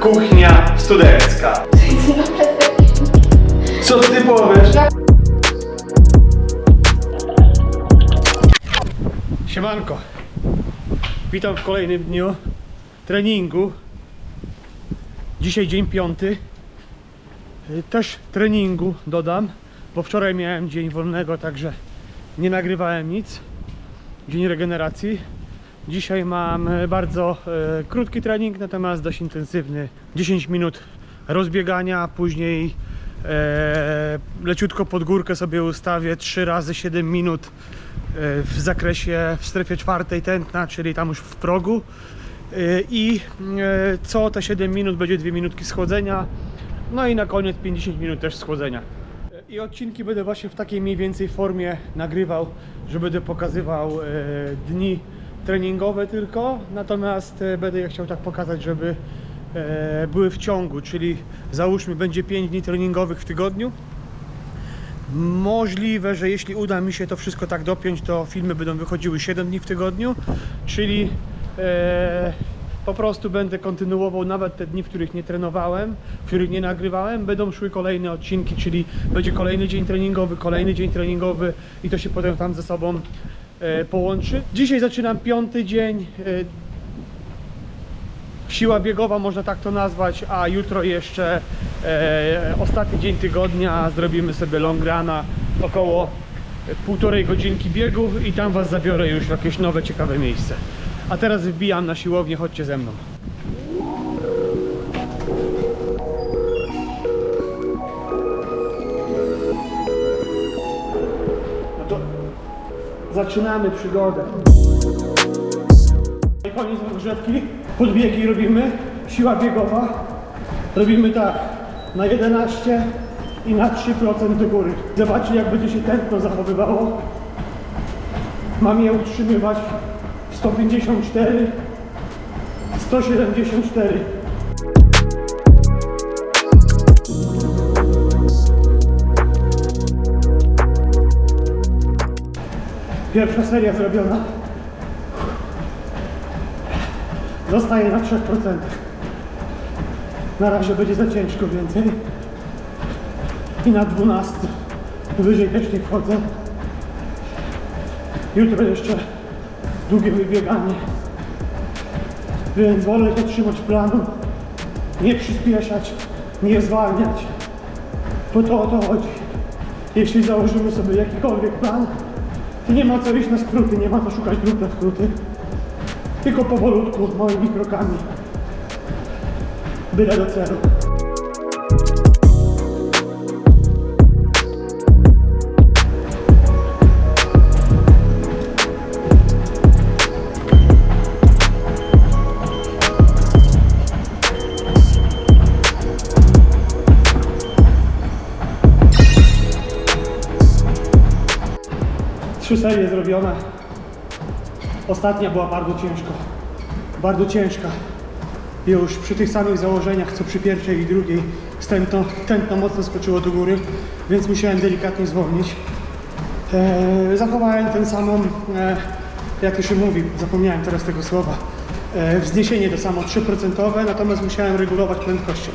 kuchnia studencka. Co ty powiesz? Siemanko. Witam w kolejnym dniu treningu. Dzisiaj dzień piąty. Też treningu dodam, bo wczoraj miałem dzień wolnego, także nie nagrywałem nic. Dzień regeneracji. Dzisiaj mam e, bardzo e, krótki trening, natomiast dość intensywny. 10 minut rozbiegania, później e, leciutko pod górkę sobie ustawię 3 razy 7 minut e, w zakresie w strefie czwartej tętna, czyli tam już w progu. E, I e, co te 7 minut będzie 2 minutki schodzenia. No i na koniec 50 minut też schodzenia. I odcinki będę właśnie w takiej mniej więcej formie nagrywał, że będę pokazywał e, dni treningowe tylko, natomiast e, będę je chciał tak pokazać, żeby e, były w ciągu, czyli załóżmy będzie 5 dni treningowych w tygodniu. Możliwe, że jeśli uda mi się to wszystko tak dopiąć, to filmy będą wychodziły 7 dni w tygodniu, czyli e, po prostu będę kontynuował nawet te dni, w których nie trenowałem, w których nie nagrywałem, będą szły kolejne odcinki, czyli będzie kolejny dzień treningowy, kolejny dzień treningowy i to się potem tam ze sobą połączy. Dzisiaj zaczynam piąty dzień. E, siła biegowa, można tak to nazwać, a jutro jeszcze e, ostatni dzień tygodnia zrobimy sobie long runa około półtorej godzinki biegu i tam Was zabiorę już w jakieś nowe, ciekawe miejsce. A teraz wbijam na siłownię, chodźcie ze mną. Zaczynamy przygodę. I koniec rozgrzewki. Podbiegi robimy. Siła biegowa. Robimy tak. Na 11 i na 3% do góry. Zobaczcie jak będzie się tętno zachowywało. Mam je utrzymywać w 154, 174. Pierwsza seria zrobiona. Zostaje na 3%. Na razie będzie za ciężko więcej. I na 12. Wyżej też nie wchodzę. Jutro jeszcze długie wybieganie. Więc wolę się trzymać planu. Nie przyspieszać, nie zwalniać. Bo to o to chodzi. Jeśli założymy sobie jakikolwiek plan, nie ma co iść na skróty, nie ma co szukać dróg na skróty. Tylko powolutku, małymi krokami. Byle do celu. Trzy serie zrobione. Ostatnia była bardzo ciężko. Bardzo ciężka. Już przy tych samych założeniach, co przy pierwszej i drugiej, tętno, tętno mocno skoczyło do góry, więc musiałem delikatnie zwolnić. E, zachowałem ten samą, e, jak się mówi, zapomniałem teraz tego słowa, e, wzniesienie to samo 3%, natomiast musiałem regulować prędkością.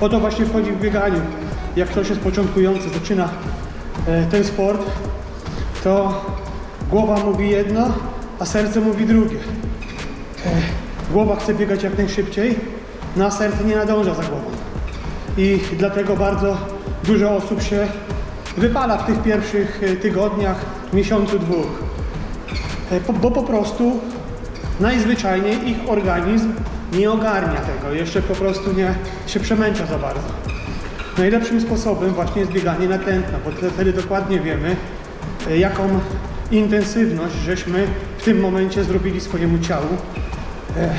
O to właśnie wchodzi w bieganiu. Jak ktoś jest początkujący, zaczyna e, ten sport, to głowa mówi jedno, a serce mówi drugie. E, Głowa chce biegać jak najszybciej, no a serce nie nadąża za głową. I dlatego bardzo dużo osób się wypala w tych pierwszych e, tygodniach, miesiącu, dwóch. E, Bo po prostu najzwyczajniej ich organizm nie ogarnia tego, jeszcze po prostu nie się przemęcza za bardzo. Najlepszym sposobem właśnie jest bieganie na tętno, bo wtedy- dokładnie wiemy, jaką intensywność żeśmy w tym momencie zrobili swojemu ciału E,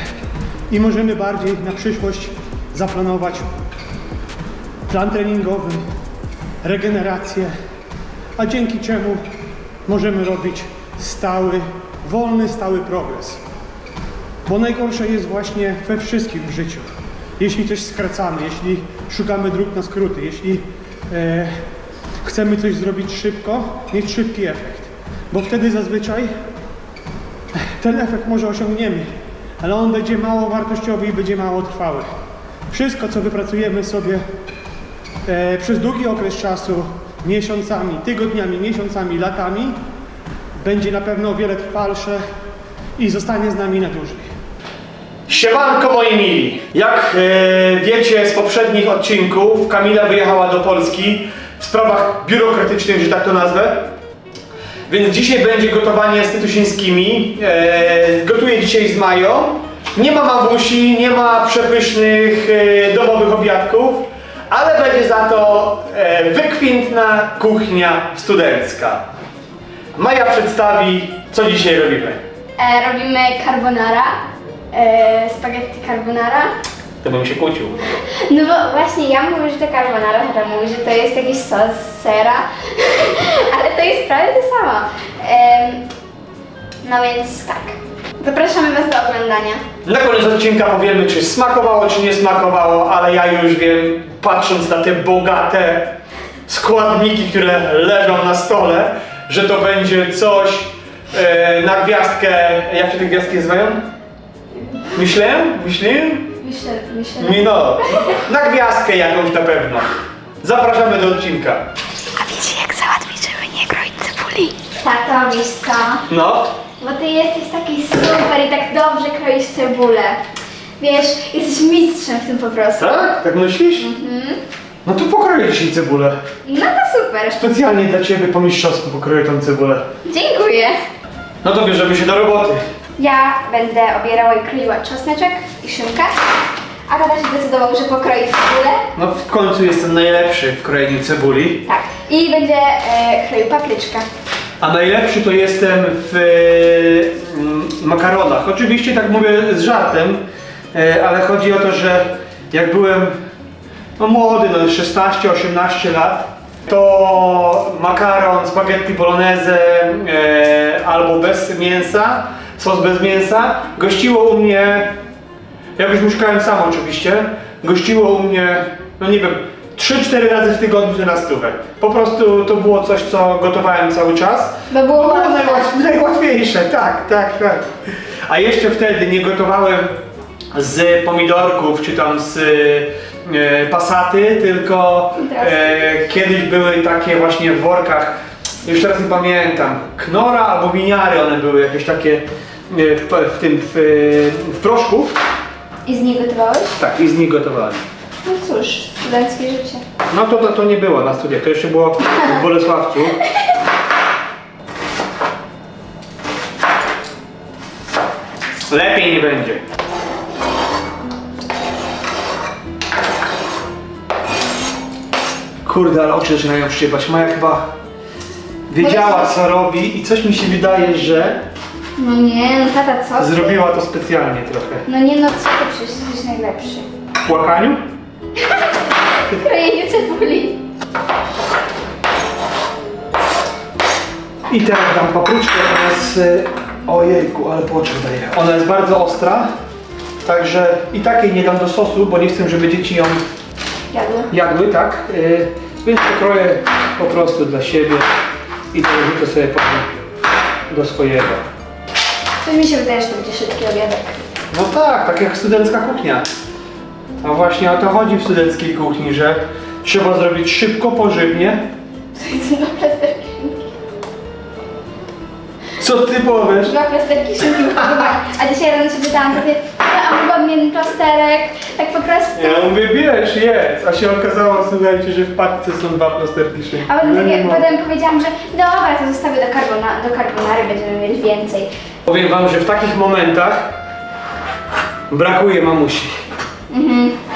i możemy bardziej na przyszłość zaplanować plan treningowy, regenerację, a dzięki czemu możemy robić stały, wolny, stały progres. Bo najgorsze jest właśnie we wszystkim w życiu. Jeśli coś skracamy, jeśli szukamy dróg na skróty, jeśli e, chcemy coś zrobić szybko, mieć szybki efekt. bo wtedy zazwyczaj ten efekt może osiągniemy, ale on będzie mało wartościowy i będzie mało trwały. Wszystko, co wypracujemy sobie e, przez długi okres czasu, miesiącami, tygodniami, miesiącami, latami, będzie na pewno o wiele trwalsze i zostanie z nami na dłużej. Siemanko moi mili! Jak e, wiecie z poprzednich odcinków, Kamila wyjechała do Polski w sprawach biurokratycznych, że tak to nazwę. Więc dzisiaj będzie gotowanie z tytusińskimi. E, gotuję dzisiaj z Mają. Nie ma mamusi, nie ma przepysznych e, domowych obiadków, ale będzie za to e, wykwintna kuchnia studencka. Maja przedstawi, co dzisiaj robimy. E, robimy carbonara, e, spaghetti carbonara. To bym się kłócił. No bo właśnie ja mówię, że to carbonara, mówi, że to jest jakiś sos z sera, ale to jest prawie to samo. Em, no więc tak, zapraszamy Was do oglądania. Na koniec odcinka powiemy, czy smakowało, czy nie smakowało, ale ja już wiem, patrząc na te bogate składniki, które leżą na stole, że to będzie coś e, na gwiazdkę. Jak się te gwiazdki nazywają? Myślałem? Myślałem? Myślę, myślę. Mi no, na gwiazdkę jakąś na pewno. Zapraszamy do odcinka. A wiecie jak załatwić, żeby nie kroić cebuli? Tato, wiesz co? No, Bo Ty jesteś taki super i tak dobrze kroisz cebulę. Wiesz, jesteś mistrzem w tym po prostu. tak? Tak myślisz? No to pokroję dzisiaj cebulę. No to super. Specjalnie dla Ciebie po mistrzowsku pokroję tą cebulę. Dziękuję. No to bierzemy się do roboty. Ja będę obierała i kroiła czosneczek i szynkę, a tata się zdecydował, że pokroi cebulę. No w końcu jestem najlepszy w krojeniu cebuli. Tak. I będzie e, kroił papryczkę. A najlepszy to jestem w e, mm, makaronach. Oczywiście tak mówię z żartem, e, ale chodzi o to, że jak byłem no młody, no 16-18 lat, to makaron, spaghetti bolognese e, albo bez mięsa, sos bez mięsa, gościło u mnie jak już mieszkałem sam oczywiście, gościło u mnie, no nie wiem, 3-4 razy w tygodniu na stówę. Po prostu to było coś, co gotowałem cały czas. Bo było No, było łatwe. najłatw, najłatwiejsze, tak, tak, tak. A jeszcze wtedy nie gotowałem z pomidorków, czy tam z e, pasaty, tylko e, kiedyś były takie właśnie w workach, już teraz nie pamiętam, knora albo winiary one były, jakieś takie w, w tym, w, e, w proszku. I z niej gotowałeś? Tak, i z nich gotowałem. No cóż, studenckie życie. No to, to, to nie było na studiach, to jeszcze było w Bolesławcu. Lepiej nie będzie. Kurde, ale oczy zaczynają szczypać. Maja chyba wiedziała co robi i coś mi się wydaje, że No nie, no tata co? ty? zrobiła to specjalnie trochę. No nie, no co ty, przecież jesteś najlepszy. W płakaniu? W krojeniu cebuli. I teraz dam papryczkę, ona jest... y, Ojejku, ale poczek daje. Ona jest bardzo ostra, także i takiej nie dam do sosu, bo nie chcę, żeby dzieci ją Jadło. jadły, tak? Y, Więc pokroję po prostu dla siebie i to wrzucę sobie potem do swojego. To mi się wydaje, że to będzie szybki obiadek. No tak, tak jak studencka kuchnia. A właśnie o to chodzi w studenckiej kuchni, że trzeba zrobić szybko, pożywnie. To jest dwa plasterki szynki. Co ty powiesz? Dwa plasterki szynki. A dzisiaj rano się pytałam, mówię, jeden plasterek, tak po prostu. Ja mówię, bierz, jedz. A się okazało, słuchajcie, że w paczce są dwa plasterki szynki. A potem, No nie takie, mogę. potem powiedziałam, że dobra, to zostawię do, carbona, do carbonary, będziemy mieli więcej. Powiem wam, że w takich momentach brakuje mamusi.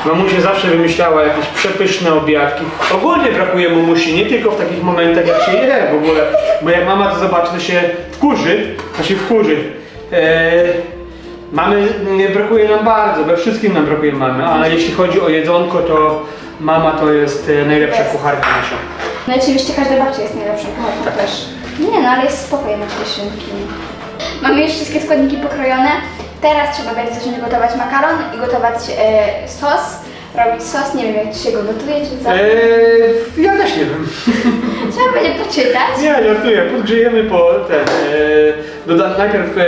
Mamusia zawsze wymyślała jakieś przepyszne obiadki. Ogólnie brakuje mamusi, nie tylko w takich momentach jak się je w ogóle. Bo jak mama to zobaczy, to się wkurzy, to się wkurzy. Eee, mamy, nie brakuje nam bardzo, we wszystkim nam brakuje mamy, ale jeśli chodzi o jedzonko, to mama to jest e, najlepsza kucharka nasza. No i oczywiście każda babcia jest najlepszą kucharką też. Nie no, ale jest spoko jednak te szynki. Mamy już wszystkie składniki pokrojone. Teraz trzeba będzie zacząć gotować makaron i gotować e, sos. Robić sos, nie wiem jak się go gotuje czy co. Eee, ja też nie wiem. Trzeba będzie poczytać. Nie, żartuję. Podgrzejemy po ten. E, doda, najpierw e,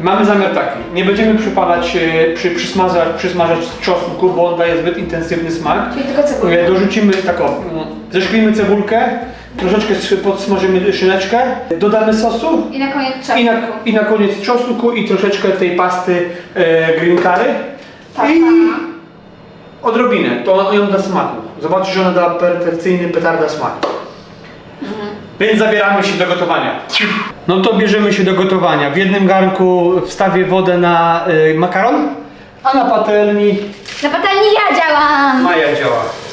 mamy zamiar taki. Nie będziemy przypalać, e, przy, przysmażać, przysmażać czosnku, bo on daje zbyt intensywny smak. Czyli tylko cebulę. E, dorzucimy taką. mm, Zeszklimy cebulkę, troszeczkę szy- podsmażymy szyneczkę, dodamy sosu. I na koniec czosnku. I na, I na koniec czosnku i troszeczkę tej pasty e, green curry. Tak, I tak. Odrobinę, to ona ją da smaku. Zobaczysz, że ona da perfekcyjny petarda smak. Więc zabieramy się do gotowania. No to bierzemy się do gotowania. W jednym garnku wstawię wodę na y, makaron, a na patelni Na patelni ja działam! Maja działa.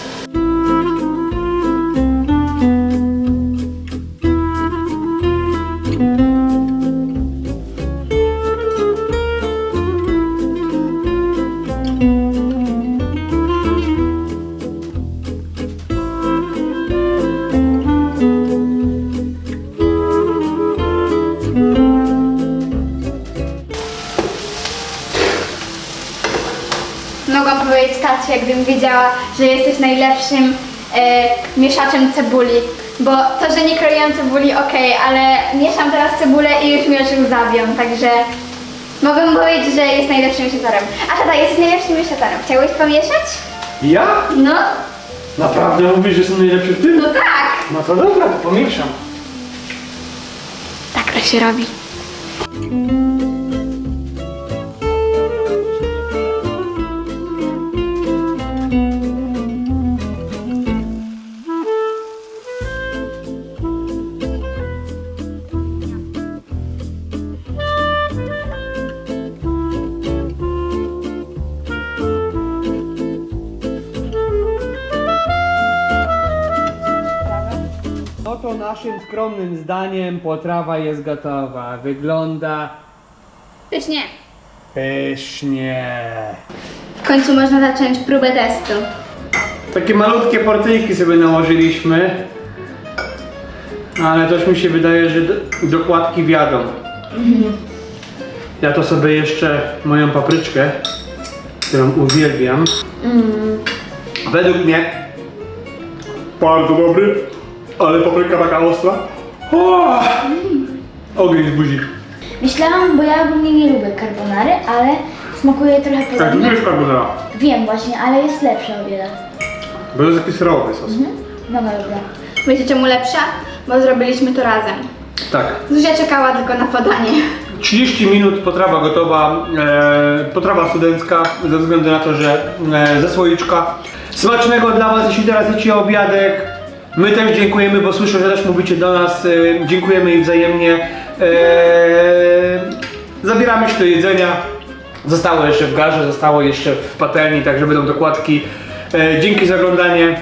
Tacie, jakbym wiedziała, że jesteś najlepszym e, mieszaczem cebuli. Bo to, że nie kroiłam cebuli, okej, ale mieszam teraz cebulę i już mi oczy zawią, także mogę powiedzieć, że jest najlepszym mieszatorem. A tata, jesteś najlepszym mieszatorem. Chciałbyś pomieszać? Ja? No, Naprawdę mówisz, że jestem najlepszy w tym? no tak! No to dobra, to pomieszam. Tak to się robi. No to naszym skromnym zdaniem potrawa jest gotowa. Wygląda Pysznie. pysznie. W końcu można zacząć próbę testu. Takie malutkie porcyjki sobie nałożyliśmy. Ale też mi się wydaje, że do- dokładki wiadą. Ja to sobie jeszcze moją papryczkę, którą uwielbiam. Według mnie bardzo dobry, ale papryka taka ostra. O! Ogień z buzi. Myślałam, bo ja ogólnie nie lubię carbonary, ale smakuje trochę Tak, podobnie. jest carbonara, Wiem właśnie, ale jest lepsza o wiele. bo to jest taki serowy sos. No dobra. Wiecie czemu lepsza? Bo zrobiliśmy to razem. Tak. Zuzia czekała tylko na podanie. 30 minut potrawa gotowa, e, potrawa studencka ze względu na to, że e, ze słoiczka. Smacznego dla Was, jeśli teraz jecie obiadek. My też dziękujemy, bo słyszę, że też mówicie do nas. E, dziękujemy i wzajemnie. E, zabieramy się do jedzenia. Zostało jeszcze w garze, zostało jeszcze w patelni, także będą dokładki. E, dzięki za oglądanie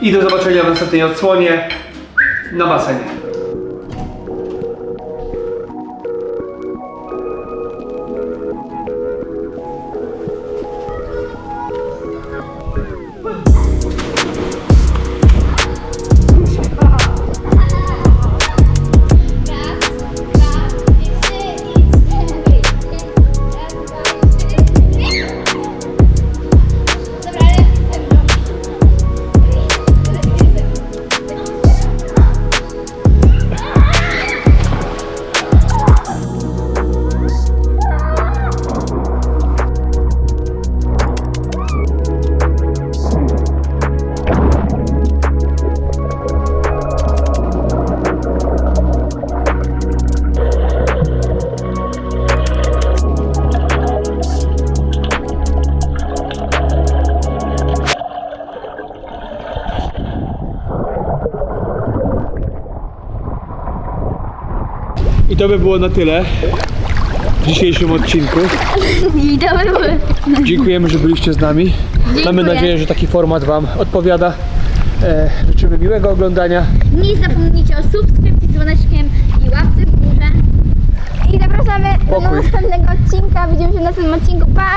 i do zobaczenia w następnej odsłonie na basenie. To by było na tyle w dzisiejszym odcinku. I to były. Dziękujemy, że byliście z nami. Mamy nadzieję, że taki format Wam odpowiada. E, życzymy miłego oglądania. Nie zapomnijcie o subskrypcji, dzwoneczkiem i łapce w górze. I zapraszamy do Pokój. następnego odcinka. Widzimy się w następnym odcinku. Pa!